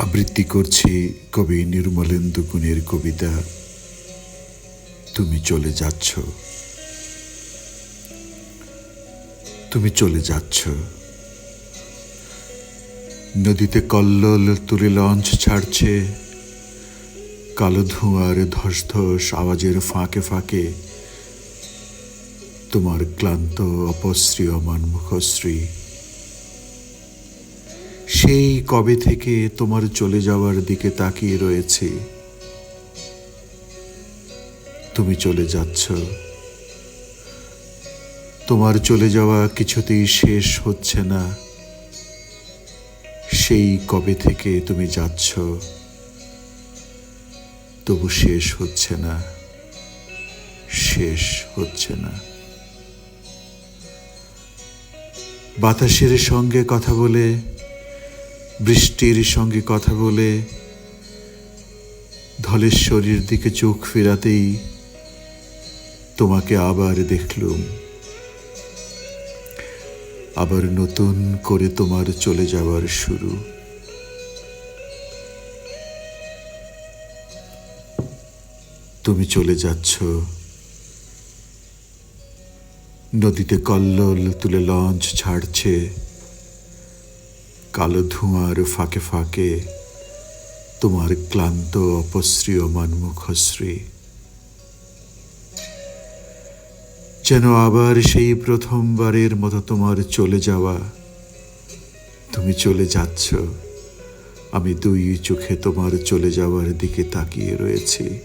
আবৃত্তি করছি কবি নির্মলেন্দু গুণের কবিতা। তুমি চলে যাচ্ছ। তুমি চলে যাচ্ছ। নদীতে কল্লোল তুলে লঞ্চ ছাড়ছে। কালো ধোঁয়ার ধস ধস আওয়াজের ফাঁকে ফাঁকে। তোমার ক্লান্ত অপশ্রিয়মান মুখশ্রী সেই কবে থেকে তোমার চলে যাওয়ার দিকে তাকিয়ে রয়েছি। তুমি চলে যাচ্ছ। তোমার চলে যাওয়া কিছুতেই শেষ হচ্ছে না। সেই কবে থেকে তুমি যাচ্ছ, তবু শেষ হচ্ছে না। শেষ হচ্ছে না। বাতাসের সঙ্গে কথা বলে বৃষ্টির সঙ্গে কথা বলে ধলেশ্বরীর দিকে চোখ ফেরাতেই তোমাকে আবার দেখলুম। আবার নতুন করে তোমার চলে যাওয়ার শুরু। তুমি চলে যাচ্ছ। নদীতে কল্লোল তুলে লঞ্চ ছাড়ছে। কালো ধোঁয়ার ফাঁকে ফাঁকে তোমার ক্লান্ত অপশ্রিয়মান মুখশ্রী যেন আবার সেই প্রথমবারের মতো তোমার চলে যাওয়া। তুমি চলে যাচ্ছ। আমি দুই চোখে তোমার চলে যাওয়ার দিকে তাকিয়ে রয়েছি।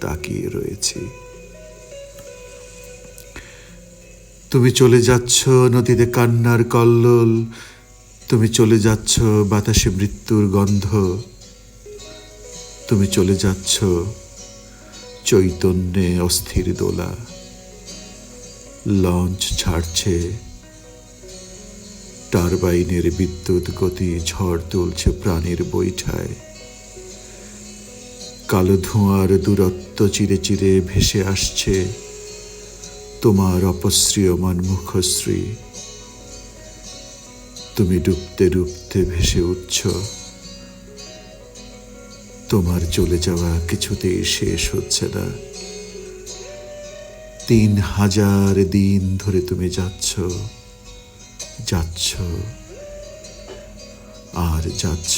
তাকিয়ে রয়েছি। তুমি চলে যাচ্ছ নদীতে কান্নার কল্লোল তুমি চলে যাচ্ছ বাতাসে মৃত্যুর গন্ধ। তুমি চলে যাচ্ছ চৈতন্যে অস্থির দোলা। লঞ্চ ছাড়ছে। টারবাইনের বিদ্যুৎ গতি ঝড় তুলছে প্রাণের বৈঠায়। কালো ধোঁয়ার দূরত্ব চিরে চিরে ভেসে আসছে। তোমার অপশ্রিয়মান মুখশ্রী। তুমি ডুবতে ডুবতে ভেসে উঠছ। তোমার চলে যাওয়া কিছুতেই শেষ হচ্ছে না। তিন হাজার দিন ধরে তুমি যাচ্ছ যাচ্ছ, আর যাচ্ছ।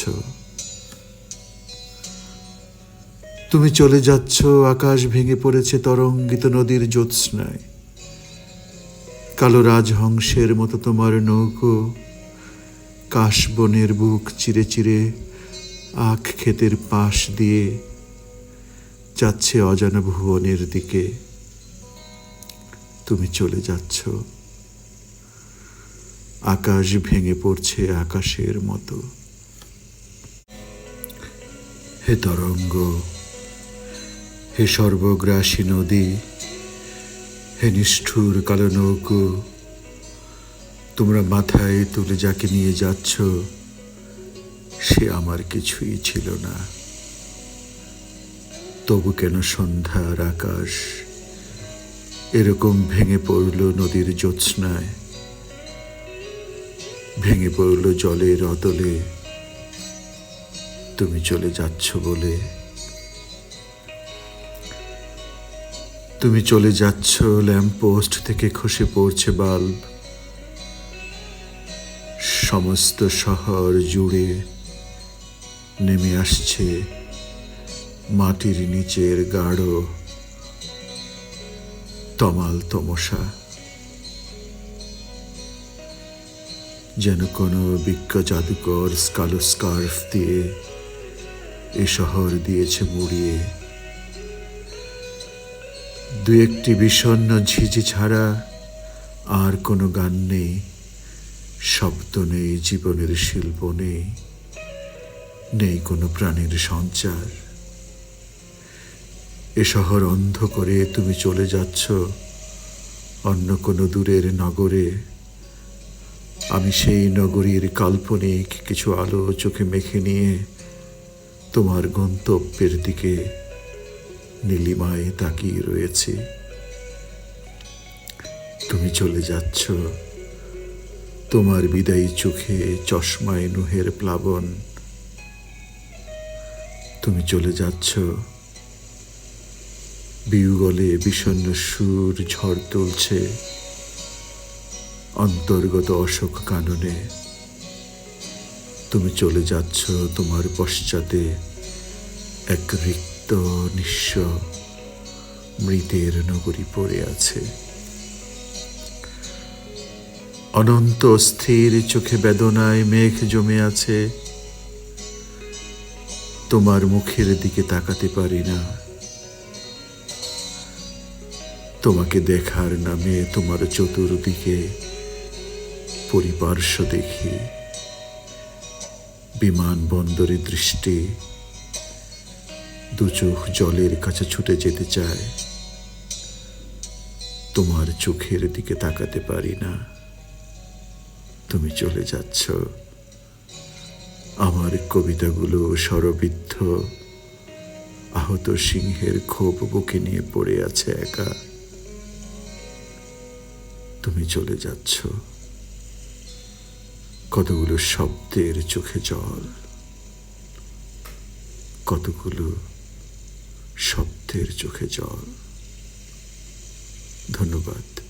তুমি চলে যাচ্ছ, আকাশ ভেঙে পড়েছে তরঙ্গিত নদীর জ্যোৎস্নায়। কালো রাজহংসের মতো তোমার নৌকো কাশবনের বুক চিরে চিরে আখ ক্ষেতের পাশ দিয়ে যাচ্ছে অজানা ভুবনের দিকে। তুমি চলে যাচ্ছ। আকাশ ভেঙে পড়ছে আকাশের মতো। হে তরঙ্গ, হে সর্বগ্রাসী নদী, হে নিষ্ঠুর কালো নৌকো তোমরা মাথায় তুলে যাকে নিয়ে যাচ্ছ, সে আমার কিছুই ছিল না। তবু কেন সন্ধ্যার আকাশ এরকম ভেঙে পড়ল নদীর জ্যোৎস্নায়? ভেঙে পড়ল জলের অতলে। তুমি চলে যাচ্ছ বলে? তুমি চলে যাচ্ছ ল্যাম্পপোস্ট থেকে খসে পড়ছে বাল্ব। সমস্ত শহর জুড়ে নেমে আসছে মাটির নিচের গাঢ় তমাল তমসা। যেন কোনো বিজ্ঞ জাদুকর কালো স্কার্ফ দিয়ে এ শহর দিয়েছে মুড়িয়ে। দু একটি বিষণ্ন ঝিঝি ছাড়া আর কোনো গান নেই। শব্দ নেই, জীবনের শিল্প নেই নেই কোনো প্রাণীর সঞ্চার। এ শহর অন্ধ করে তুমি চলে যাচ্ছ, অন্য কোনো দূরের নগরে। আমি সেই নগরীর কাল্পনিক কিছু আলো চোখে মেখে নিয়ে তোমার গন্তব্যের দিকে নীলিমায় তাকিয়ে রয়েছে। তুমি চলে যাচ্ছ। তোমার বিদায়ী চোখে চশমায় নুহের প্লাবন। তুমি চলে যাচ্ছ। বিউগলে বিষণ্ণ সুর ঝড় তুলছে। অন্তর্গত অশোক কাননে। তুমি চলে যাচ্ছ তোমার পশ্চাতে। এক রিক্ত নিঃস্ব মৃতের নগরী পড়ে আছে। অনন্ত স্থির চোখে বেদনায় মেঘ জমে আছে। তোমার মুখের দিকে তাকাতে পারি না। তোমাকে দেখার নামে তোমার চতুর্দিকে পরিপার্শ্ব দেখি। বিমানবন্দরে দৃষ্টি দু চোখ জলের কাছে ছুটে যেতে চায়। তোমার চোখের দিকে তাকাতে পারি না। তুমি চলে যাচ্ছ। আমার কবিতাগুলো স্বরবিদ্ধ। আহত সিংহের ক্ষোভ বুকে নিয়ে পড়ে আছে একা। তুমি চলে যাচ্ছ। কতগুলো শব্দের চোখে জল। কতগুলো শব্দের চোখে জল। ধন্যবাদ।